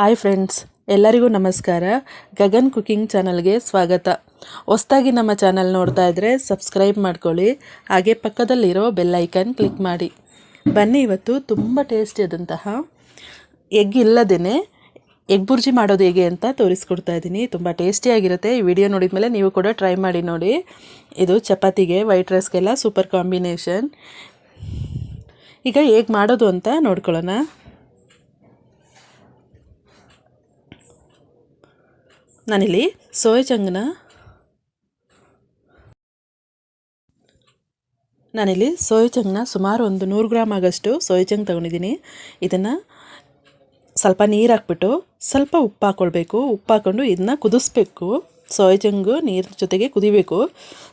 Hi friends, ಎಲ್ಲರಿಗೂ ನಮಸ್ಕಾರ. Gagan cooking ಚಾನಲ್ಗೆ ಸ್ವಾಗತ. ಹೊಸ್ದಾಗಿ ನಮ್ಮ ಚಾನಲ್ ನೋಡ್ತಾ ಇದ್ದರೆ ಸಬ್ಸ್ಕ್ರೈಬ್ ಮಾಡ್ಕೊಳ್ಳಿ, ಹಾಗೆ ಪಕ್ಕದಲ್ಲಿರೋ ಬೆಲ್ಲೈಕನ್ ಕ್ಲಿಕ್ ಮಾಡಿ. ಬನ್ನಿ ಇವತ್ತು ತುಂಬ ಟೇಸ್ಟಿ ಆದಂತಹ ಎಗ್ ಇಲ್ಲದೇ ಎಗ್ ಬುರ್ಜಿ ಮಾಡೋದು ಹೇಗೆ ಅಂತ ತೋರಿಸ್ಕೊಡ್ತಾ ಇದ್ದೀನಿ. ತುಂಬ ಟೇಸ್ಟಿಯಾಗಿರುತ್ತೆ ಈ ವಿಡಿಯೋ ನೋಡಿದ ಮೇಲೆ ನೀವು ಕೂಡ ಟ್ರೈ ಮಾಡಿ ನೋಡಿ. ಇದು ಚಪಾತಿಗೆ, ವೈಟ್ ರೈಸ್ಗೆಲ್ಲ ಸೂಪರ್ ಕಾಂಬಿನೇಷನ್. ಈಗ ಹೇಗೆ ಮಾಡೋದು ಅಂತ ನೋಡ್ಕೊಳ್ಳೋಣ. ನಾನಿಲ್ಲಿ ಸೋಯಾ ಚಂಗ್ನ. ನಾನಿಲ್ಲಿ ಸೋಯಾ ಚಂಗ್ನ ಸುಮಾರು ಒಂದು ನೂರು ಗ್ರಾಮ್ ಆಗಷ್ಟು ಸೋಯಾ ಚಂಗ್ ತೊಗೊಂಡಿದ್ದೀನಿ. ಇದನ್ನು ಸ್ವಲ್ಪ ನೀರು ಹಾಕ್ಬಿಟ್ಟು ಸ್ವಲ್ಪ ಉಪ್ಪು ಹಾಕ್ಕೊಳ್ಬೇಕು ಉಪ್ಪು ಹಾಕ್ಕೊಂಡು ಇದನ್ನ ಕುದಿಸ್ಬೇಕು. ಸೋಯಾ ಚಂಗು ನೀರು ಜೊತೆಗೆ ಕುದಿಬೇಕು.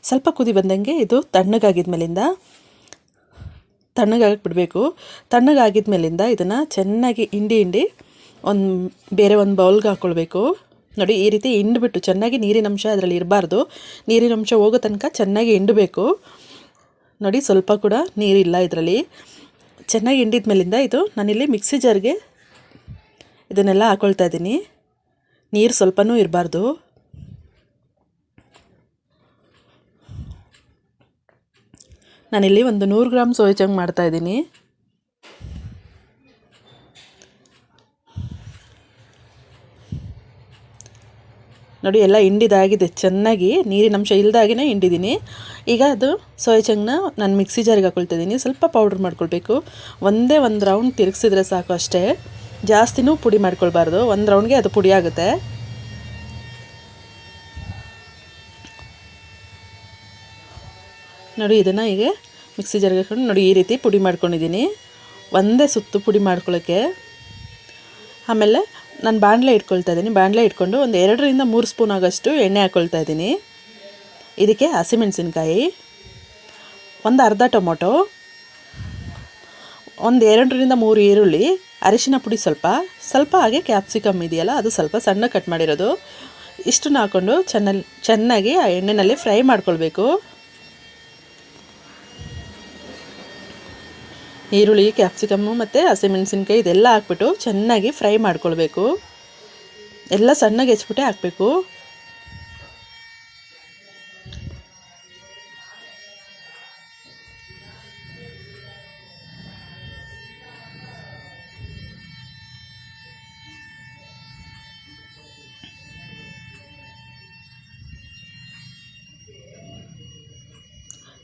ಸ್ವಲ್ಪ ಕುದಿ ಬಂದಂಗೆ ಇದು ತಣ್ಣಗಾಗಿದ್ಮೇಲಿಂದ ತಣ್ಣಗಾಗಿ ಬಿಡಬೇಕು. ತಣ್ಣಗಾಗಿದ ಮೇಲಿಂದ ಇದನ್ನು ಚೆನ್ನಾಗಿ ಹಿಂಡಿ ಹಿಂಡಿ ಒಂದು ಬೇರೆ ಒಂದು ಬೌಲ್ಗೆ ಹಾಕ್ಕೊಳ್ಬೇಕು ನೋಡಿ, ಈ ರೀತಿ ಹಿಂಡ್ಬಿಟ್ಟು ಚೆನ್ನಾಗಿ ನೀರಿನ ಅಂಶ ಅದರಲ್ಲಿ ಇರಬಾರ್ದು. ನೀರಿನ ಅಂಶ ಹೋಗೋ ತನಕ ಚೆನ್ನಾಗಿ ಹಿಂಡಬೇಕು. ನೋಡಿ, ಸ್ವಲ್ಪ ಕೂಡ ನೀರಿಲ್ಲ ಇದರಲ್ಲಿ. ಚೆನ್ನಾಗಿ ಹಿಂಡಿದ ಮೇಲಿಂದ ಇದು ನಾನಿಲ್ಲಿ ಮಿಕ್ಸಿ ಜಾರ್ಗೆ ಇದನ್ನೆಲ್ಲ ಹಾಕ್ಕೊಳ್ತಾ ಇದ್ದೀನಿ. ನೀರು ಸ್ವಲ್ಪನೂ ಇರಬಾರ್ದು. ನಾನಿಲ್ಲಿ ಒಂದು ನೂರು ಗ್ರಾಮ್ ಸೋಯಾ ಮಾಡ್ತಾಯಿದ್ದೀನಿ ನೋಡಿ, ಎಲ್ಲ ಹಿಂಡಿದಾಗಿದೆ. ಚೆನ್ನಾಗಿ ನೀರಿನಂಶ ಅಂಶ ಇಲ್ದಾಗಿನೇ ಹಿಂಡಿದ್ದೀನಿ ಈಗ ಅದು ಸೋಯಾ ಚಂಗ್ನ ನಾನು ಮಿಕ್ಸಿ ಜಾರಿಗೆ ಹಾಕೊಳ್ತಿದ್ದೀನಿ ಸ್ವಲ್ಪ ಪೌಡ್ರ್ ಮಾಡ್ಕೊಳ್ಬೇಕು. ಒಂದೇ ಒಂದು ರೌಂಡ್ ತಿರುಗಿಸಿದ್ರೆ ಸಾಕು ಅಷ್ಟೇ. ಜಾಸ್ತಿನೂ ಪುಡಿ ಮಾಡ್ಕೊಳ್ಬಾರ್ದು. ಒಂದು ರೌಂಡ್ಗೆ ಅದು ಪುಡಿ ಆಗುತ್ತೆ. ನೋಡಿ, ಇದನ್ನು ಈಗ ಮಿಕ್ಸಿ ಜಾರಿಗೆ ಹಾಕೊಂಡು ನೋಡಿ, ಈ ರೀತಿ ಪುಡಿ ಮಾಡ್ಕೊಂಡಿದ್ದೀನಿ ಒಂದೇ ಸುತ್ತು ಪುಡಿ ಮಾಡ್ಕೊಳ್ಳೋಕ್ಕೆ ಆಮೇಲೆ ನಾನು ಬಾಣಲೆ ಇಟ್ಕೊಳ್ತಾ ಇದ್ದೀನಿ. ಬಾಣಲೆ ಇಟ್ಕೊಂಡು ಒಂದು ಎರಡರಿಂದ ಮೂರು ಸ್ಪೂನ್ ಆಗೋಷ್ಟು ಎಣ್ಣೆ ಹಾಕ್ಕೊಳ್ತಾ ಇದ್ದೀನಿ. ಇದಕ್ಕೆ ಹಸಿಮೆಣಸಿನ್ಕಾಯಿ ಒಂದು ಅರ್ಧ ಟೊಮೊಟೊ, ಒಂದು ಎರಡರಿಂದ ಮೂರು ಈರುಳ್ಳಿ, ಅರಿಶಿನ ಪುಡಿ ಸ್ವಲ್ಪ. ಸ್ವಲ್ಪ ಹಾಗೆ ಕ್ಯಾಪ್ಸಿಕಮ್ ಇದೆಯಲ್ಲ, ಅದು ಸ್ವಲ್ಪ ಸಣ್ಣ ಕಟ್ ಮಾಡಿರೋದು. ಇಷ್ಟನ್ನ ಹಾಕ್ಕೊಂಡು ಚೆನ್ನಲ್, ಚೆನ್ನಾಗಿ ಆ ಎಣ್ಣೆಯಲ್ಲಿ ಫ್ರೈ ಮಾಡ್ಕೊಳ್ಬೇಕು. ಈರುಳ್ಳಿ ಕ್ಯಾಪ್ಸಿಕಮ್ಮು ಮತ್ತು ಹಸಿಮೆಣಸಿನ್ಕಾಯಿ ಇದೆಲ್ಲ ಹಾಕ್ಬಿಟ್ಟು ಚೆನ್ನಾಗಿ ಫ್ರೈ ಮಾಡ್ಕೊಳ್ಬೇಕು. ಎಲ್ಲ ಸಣ್ಣಗೆ ಹೆಚ್ಬಿಟ್ಟೆ ಹಾಕಬೇಕು.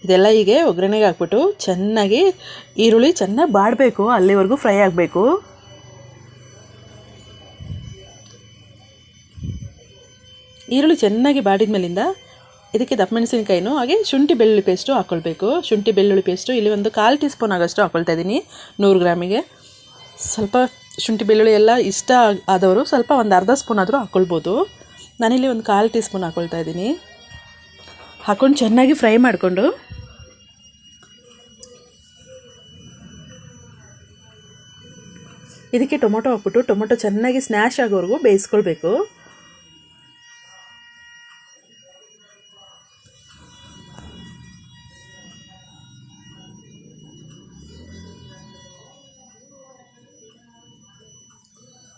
ಇದೆಲ್ಲ ಹೀಗೆ ಒಗ್ಗರಣೆಗೆ ಹಾಕ್ಬಿಟ್ಟು ಚೆನ್ನಾಗಿ ಈರುಳ್ಳಿ ಚೆನ್ನಾಗಿ ಬಾಡಬೇಕು, ಅಲ್ಲಿವರೆಗೂ ಫ್ರೈ ಆಗಬೇಕು. ಈರುಳ್ಳಿ ಚೆನ್ನಾಗಿ ಬಾಡಿದ ಮೇಲಿಂದ ಇದಕ್ಕೆ ದಪ್ಪ ಮೆಣಸಿನ್ಕಾಯಿನೂ ಹಾಗೆ ಶುಂಠಿ ಬೆಳ್ಳುಳ್ಳಿ ಪೇಸ್ಟು ಹಾಕ್ಕೊಳ್ಬೇಕು ಶುಂಠಿ ಬೆಳ್ಳುಳ್ಳಿ ಪೇಸ್ಟು ಇಲ್ಲಿ ಒಂದು ಕಾಲು ಟೀ ಸ್ಪೂನ್ ಆಗೋಷ್ಟು ಹಾಕ್ಕೊಳ್ತಾ ಇದ್ದೀನಿ ನೂರು ಗ್ರಾಮಿಗೆ. ಸ್ವಲ್ಪ ಶುಂಠಿ ಬೆಳ್ಳುಳ್ಳಿ ಎಲ್ಲ ಇಷ್ಟ ಆದವರು ಸ್ವಲ್ಪ ಒಂದು ಅರ್ಧ ಸ್ಪೂನ್ ಆದರೂ ಹಾಕ್ಕೊಳ್ಬೋದು ನಾನಿಲ್ಲಿ ಒಂದು ಕಾಲು ಟೀ ಸ್ಪೂನ್ ಹಾಕ್ಕೊಳ್ತಾ ಇದ್ದೀನಿ. ಹಾಕ್ಕೊಂಡು ಚೆನ್ನಾಗಿ ಫ್ರೈ ಮಾಡಿಕೊಂಡು ಇದಕ್ಕೆ ಟೊಮೊಟೊ ಹಾಕ್ಬಿಟ್ಟು ಟೊಮೊಟೊ ಚೆನ್ನಾಗಿ ಸ್ನ್ಯಾಶ್ ಆಗೋವರೆಗೂ ಬೇಯಿಸ್ಕೊಳ್ಬೇಕು.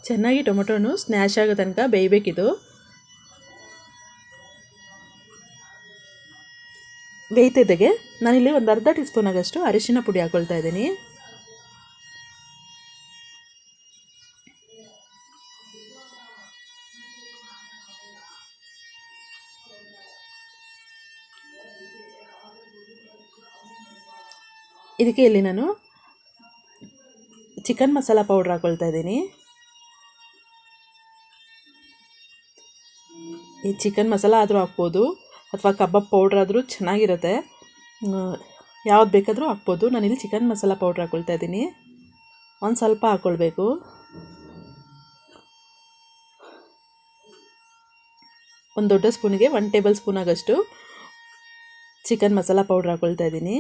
ಚೆನ್ನಾಗಿ ಟೊಮೊಟೊನು ಸ್ನ್ಯಾಶ್ ಆಗೋ ತನಕ ಬೇಯಬೇಕಿದು. ಬೇಯ್ತಿದ್ದಾಗೆ ನಾನಿಲ್ಲಿ ಒಂದು ಅರ್ಧ ಟೀ ಸ್ಪೂನ್ ಆಗಷ್ಟು ಅರಿಶಿನ ಪುಡಿ ಹಾಕ್ಕೊಳ್ತಾ ಇದ್ದೀನಿ. ಇದಕ್ಕೆ ಇಲ್ಲಿ ನಾನು ಚಿಕನ್ ಮಸಾಲ ಪೌಡ್ರ್ ಹಾಕ್ಕೊಳ್ತಾ ಇದ್ದೀನಿ. ಈ ಚಿಕನ್ ಮಸಾಲ ಆದರೂ ಹಾಕ್ಬೋದು, ಅಥವಾ ಕಬಾಬ್ ಪೌಡ್ರ್ ಆದರೂ ಚೆನ್ನಾಗಿರುತ್ತೆ. ಯಾವ್ದು ಬೇಕಾದರೂ ಹಾಕ್ಬೋದು. ನಾನಿಲ್ಲಿ ಚಿಕನ್ ಮಸಾಲ ಪೌಡ್ರ್ ಹಾಕ್ಕೊಳ್ತಾ ಇದ್ದೀನಿ. ಒಂದು ಸ್ವಲ್ಪ ಹಾಕ್ಕೊಳ್ಬೇಕು ಒಂದು ದೊಡ್ಡ ಸ್ಪೂನಿಗೆ ಒನ್ ಟೇಬಲ್ ಸ್ಪೂನ್ ಆಗಷ್ಟು ಚಿಕನ್ ಮಸಾಲ ಪೌಡ್ರ್ ಹಾಕ್ಕೊಳ್ತಾ ಇದ್ದೀನಿ.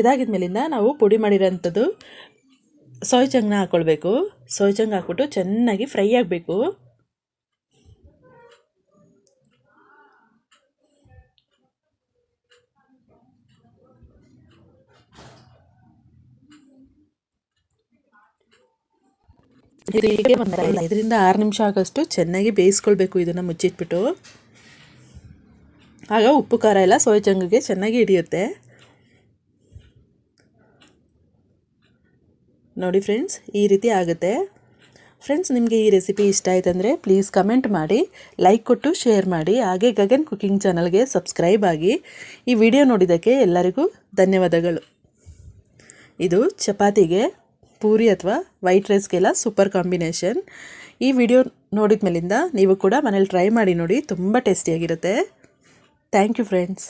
ಇದಾಗಿದ ಮೇಲಿಂದ ನಾವು ಪುಡಿ ಮಾಡಿರೋಂಥದ್ದು ಸೋಯ್ ಚಂಗ್ನ ಹಾಕ್ಕೊಳ್ಬೇಕು ಸೋಯ್ ಚಂಗ್ ಹಾಕ್ಬಿಟ್ಟು ಚೆನ್ನಾಗಿ ಫ್ರೈ ಆಗಬೇಕು. ಇದರಿಂದ ಆರು ನಿಮಿಷ ಆಗೋಷ್ಟು ಚೆನ್ನಾಗಿ ಬೇಯಿಸ್ಕೊಳ್ಬೇಕು ಇದನ್ನು ಮುಚ್ಚಿಟ್ಬಿಟ್ಟು. ಆಗ ಉಪ್ಪು ಖಾರ ಎಲ್ಲ ಸೋಯ್ ಚಂಗಿಗೆ ಚೆನ್ನಾಗಿ ಹಿಡಿಯುತ್ತೆ. ನೋಡಿ ಫ್ರೆಂಡ್ಸ್, ಈ ರೀತಿ ಆಗುತ್ತೆ. ಫ್ರೆಂಡ್ಸ್, ನಿಮಗೆ ಈ ರೆಸಿಪಿ ಇಷ್ಟ ಆಯ್ತಂದರೆ ಪ್ಲೀಸ್ ಕಮೆಂಟ್ ಮಾಡಿ ಲೈಕ್ ಕೊಟ್ಟು ಶೇರ್ ಮಾಡಿ, ಹಾಗೆ ಗಗನ್ ಕುಕಿಂಗ್ ಚಾನಲ್ಗೆ ಸಬ್ಸ್ಕ್ರೈಬ್ ಆಗಿ ಈ ವಿಡಿಯೋ ನೋಡಿದ್ದಕ್ಕೆ ಎಲ್ಲರಿಗೂ ಧನ್ಯವಾದಗಳು. ಇದು ಚಪಾತಿಗೆ ಪೂರಿ ಅಥವಾ ವೈಟ್ ರೈಸ್ಗೆಲ್ಲ ಸೂಪರ್ ಕಾಂಬಿನೇಷನ್ ಈ ವಿಡಿಯೋ ನೋಡಿದ ಮೇಲಿಂದ ನೀವು ಕೂಡ ಮನೇಲಿ ಟ್ರೈ ಮಾಡಿ ನೋಡಿ, ತುಂಬ ಟೇಸ್ಟಿಯಾಗಿರುತ್ತೆ ಥ್ಯಾಂಕ್ ಯು ಫ್ರೆಂಡ್ಸ್